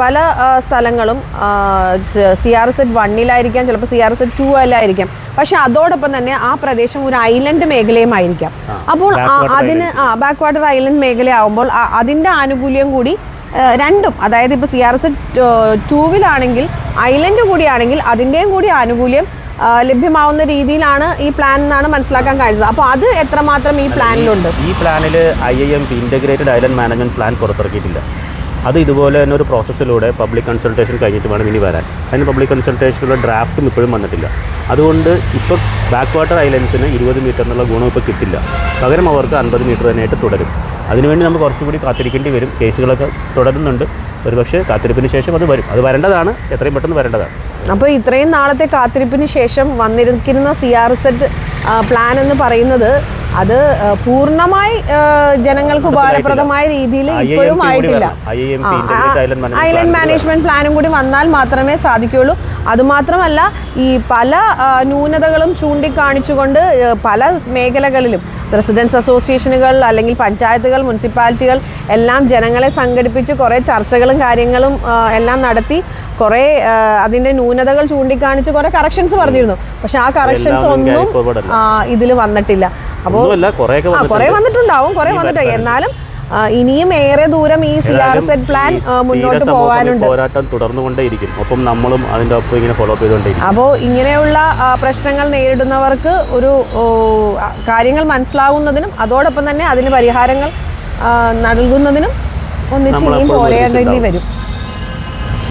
പല സ്ഥലങ്ങളും C R S എറ്റ് വണ്ണിലായിരിക്കാം ചിലപ്പോൾ സി ആർ എസ് എറ്റ് ടു അല്ലായിരിക്കാം. പക്ഷെ അതോടൊപ്പം തന്നെ ആ പ്രദേശം ഒരു ഐലൻഡ് മേഖലയുമായിരിക്കാം. അപ്പോൾ അതിന് ബാക്ക് വാട്ടർ ഐലൻഡ് മേഖലയാവുമ്പോൾ അതിന്റെ ആനുകൂല്യം കൂടി രണ്ടും അതായത് ഇപ്പോൾ സി ആർ എസ് ടൂവിലാണെങ്കിൽ ഐലൻഡ് കൂടിയാണെങ്കിൽ അതിന്റെയും കൂടി ആനുകൂല്യം ലഭ്യമാവുന്ന രീതിയിലാണ് ഈ പ്ലാൻ എന്നാണ് മനസ്സിലാക്കാൻ കഴിഞ്ഞത്. അപ്പോൾ അത് എത്രമാത്രം ഈ പ്ലാനിലുണ്ട് ഈ പ്ലാനിൽ I I M P integrated island management plan പുറത്തിറക്കിയിട്ടില്ല. അത് ഇതുപോലെ തന്നെ ഒരു പ്രോസസ്സിലൂടെ പബ്ലിക് കൺസൾട്ടേഷൻ കഴിഞ്ഞിട്ട് വേണം ഇനി വരാൻ. അതിന് പബ്ലിക് കൺസൾട്ടേഷനുള്ള ഡ്രാഫ്റ്റും ഇപ്പോഴും വന്നിട്ടില്ല. അതുകൊണ്ട് ഇപ്പോൾ ബാക്ക് വാട്ടർ ഐലൻഡ്സിന് ഇരുപത് മീറ്റർ എന്നുള്ള ഗുണം ഇപ്പോൾ കിട്ടില്ല. പകരം അവർക്ക് അൻപത് മീറ്റർ തന്നെയായിട്ട് തുടരും. അതിനുവേണ്ടി നമുക്ക് കുറച്ചുകൂടി കാത്തിരിക്കേണ്ടി വരും. കേസുകളൊക്കെ തുടരുന്നുണ്ട്. ഒരുപക്ഷെ കാത്തിരിപ്പിന് ശേഷം അത് വരും. അത് വരേണ്ടതാണ്. എത്രയും പെട്ടെന്ന് വരേണ്ടതാണ്. അപ്പോൾ ഇത്രയും നാളത്തെ കാത്തിരിപ്പിന് ശേഷം വന്നിരിക്കുന്ന സി ആർ സെറ്റ് പ്ലാൻ എന്ന് പറയുന്നത് അത് പൂർണമായി ജനങ്ങൾക്ക് ഉപകാരപ്രദമായ രീതിയിൽ ഇപ്പോഴും ആയിട്ടില്ല. ഐലൻഡ് മാനേജ്മെന്റ് പ്ലാനും കൂടി വന്നാൽ മാത്രമേ സാധിക്കുകയുള്ളൂ. അതുമാത്രമല്ല ഈ പല ന്യൂനതകളും ചൂണ്ടിക്കാണിച്ചുകൊണ്ട് പല മേഖലകളിലും റെസിഡൻസ് അസോസിയേഷനുകൾ അല്ലെങ്കിൽ പഞ്ചായത്തുകൾ മുനിസിപ്പാലിറ്റികൾ എല്ലാം ജനങ്ങളെ സംഘടിപ്പിച്ച് കുറേ ചർച്ചകളും കാര്യങ്ങളും എല്ലാം നടത്തി കുറേ അതിന്റെ ന്യൂനതകൾ ചൂണ്ടിക്കാണിച്ച് കുറേ കറക്ഷൻസ് പറഞ്ഞിരുന്നു. പക്ഷെ ആ കറക്ഷൻസ് ഒന്നും ഇതിൽ വന്നിട്ടില്ല. അപ്പോൾ കുറേ വന്നിട്ടുണ്ട്. വന്നിട്ടുണ്ടാവും കുറേ വന്നിട്ടുണ്ട്. എന്നാലും ഇനിയും ഏറെ ദൂരം ഈ സി ആർ സെറ്റ് പ്ലാൻ മുന്നോട്ട് പോകാനുണ്ട്. പോരാട്ടം തുടർന്നുകൊണ്ടേയിരിക്കും. ഒപ്പം നമ്മളും അതിന്റെ ഒപ്പം ഇങ്ങനെ ഫോളോ അപ്പ് ചെയ്തുകൊണ്ടേയിരിക്കും. അപ്പോൾ ഇങ്ങനെയുള്ള പ്രശ്നങ്ങൾ നേരിടുന്നവർക്ക് ഒരു കാര്യങ്ങൾ മനസ്സിലാകുന്നതിനും അതോടൊപ്പം തന്നെ അതിന് പരിഹാരങ്ങൾ നൽകുന്നതിനും ഒന്നിച്ച് ഇനിയും പോരേണ്ടേണ്ടി വരും.